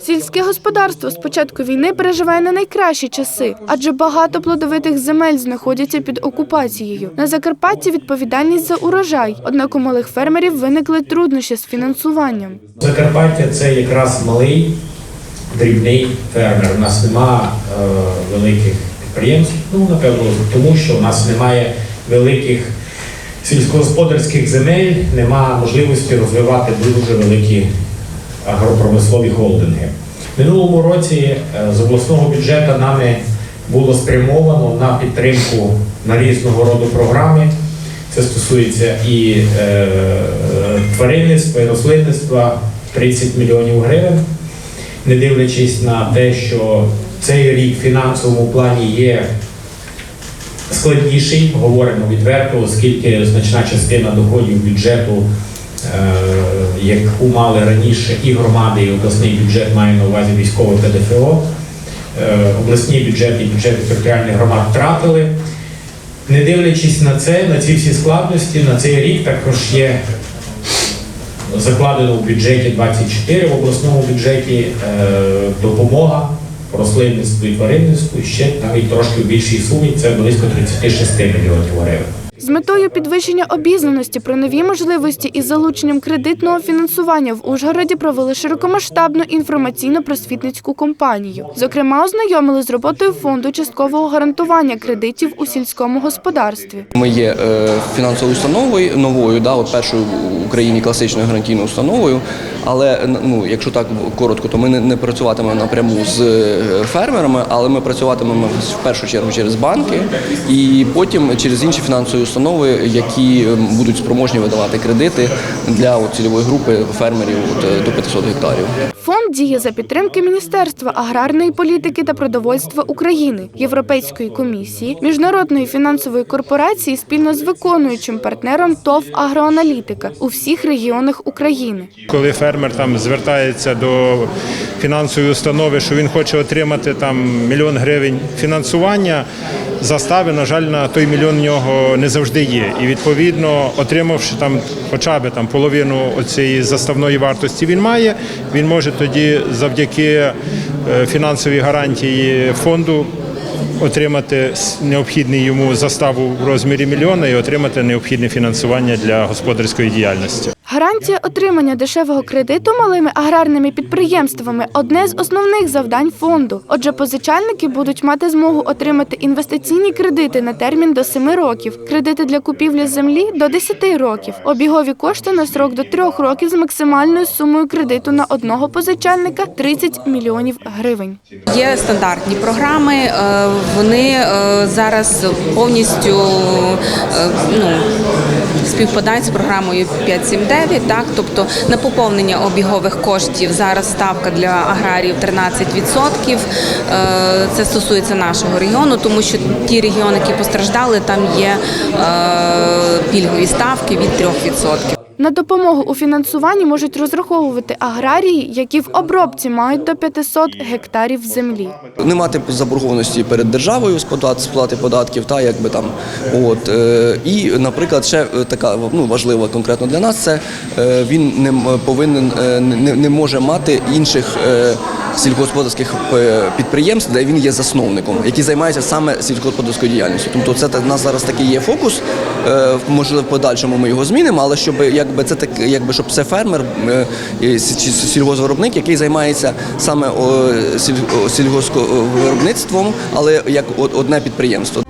Сільське господарство з початку війни переживає не найкращі часи, адже багато плодовитих земель знаходяться під окупацією. На Закарпатті відповідальність за урожай. Однак у малих фермерів виникли труднощі з фінансуванням. Закарпаття це якраз малий, дрібний фермер. У нас нема е, великих підприємств. Ну, напевно, тому що у нас немає великих сільськогосподарських земель, нема можливості розвивати дуже великі агропромислові холдинги. Минулому році е, з обласного бюджету нами було спрямовано на підтримку на різного роду програми. Це стосується і е, тваринництва, і рослинництва 30 мільйонів гривень, не дивлячись на те, що цей рік в фінансовому плані є складніший, говоримо відверто, оскільки значна частина доходів бюджету, яку мали раніше і громади, і обласний бюджет має на увазі військове ПДФО. Е, Обласні бюджети і бюджети територіальних громад втратили. Не дивлячись на це, на ці всі складності, на цей рік також є закладено в бюджеті 24, в обласному бюджеті е, допомога рослинництву і тваринництву ще навіть трошки в більшій сумі, це близько 36 мільйонів гривень. З метою підвищення обізнаності про нові можливості із залученням кредитного фінансування в Ужгороді провели широкомасштабну інформаційно-просвітницьку кампанію. Зокрема, ознайомили з роботою фонду часткового гарантування кредитів у сільському господарстві. Ми є е, фінансовою установою новою, да, от першою в Україні класичною гарантійною установою. Але ну, якщо так коротко, то ми не, не працюватимемо напряму з е, фермерами, але ми працюватимемо в першу чергу через банки і потім через інші фінансові установи, які е, будуть спроможні видавати кредити для от, цільової групи фермерів от, е, до 500 гектарів. Фонд діє за підтримки Міністерства аграрної політики та продовольства України, Європейської комісії, міжнародної фінансової корпорації спільно з виконуючим партнером ТОВ Агроаналітика у всіх регіонах України. Коли фермер там звертається до фінансової установи, що він хоче отримати там мільйон гривень фінансування, застави, на жаль, на той мільйон в нього не завжди є. І відповідно, отримавши там хоча б там половину цієї заставної вартості, він має, він може тоді завдяки е, фінансовій гарантії фонду. Отримати необхідний йому заставу в розмірі мільйона і отримати необхідне фінансування для господарської діяльності. Гарантія отримання дешевого кредиту малими аграрними підприємствами одне з основних завдань фонду. Отже, позичальники будуть мати змогу отримати інвестиційні кредити на термін до 7 років, кредити для купівлі землі до 10 років, обігові кошти на срок до 3 років з максимальною сумою кредиту на одного позичальника 30 мільйонів гривень. Є стандартні програми, е, вони е, зараз повністю е, ну, співпадають з програмою 579, так, тобто на поповнення обігових коштів зараз ставка для аграріїв 13%. Е, Це стосується нашого регіону, тому що ті регіони, які постраждали, там є е, пільгові ставки від 3%. На допомогу у фінансуванні можуть розраховувати аграрії, які в обробці мають до 500 гектарів землі. не мати заборгованості перед державою з сплати податків, та якби там от е, і, наприклад, ще е, така ну важлива конкретно для нас, це е, він не повинен не, не може мати інших. Сільськогосподарських е, підприємств, де він є засновником, які займаються саме сільськогосподарською діяльністю. Тобто, це в нас зараз такий є фокус. е, Можливо, в подальшому ми його змінимо, але щоб якби це так, якби щоб це фермер е, чи сільгоспвиробник, який займається саме сільгосвиробництвом, але як одне підприємство.